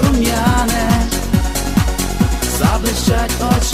рум'яне, заблищать очі.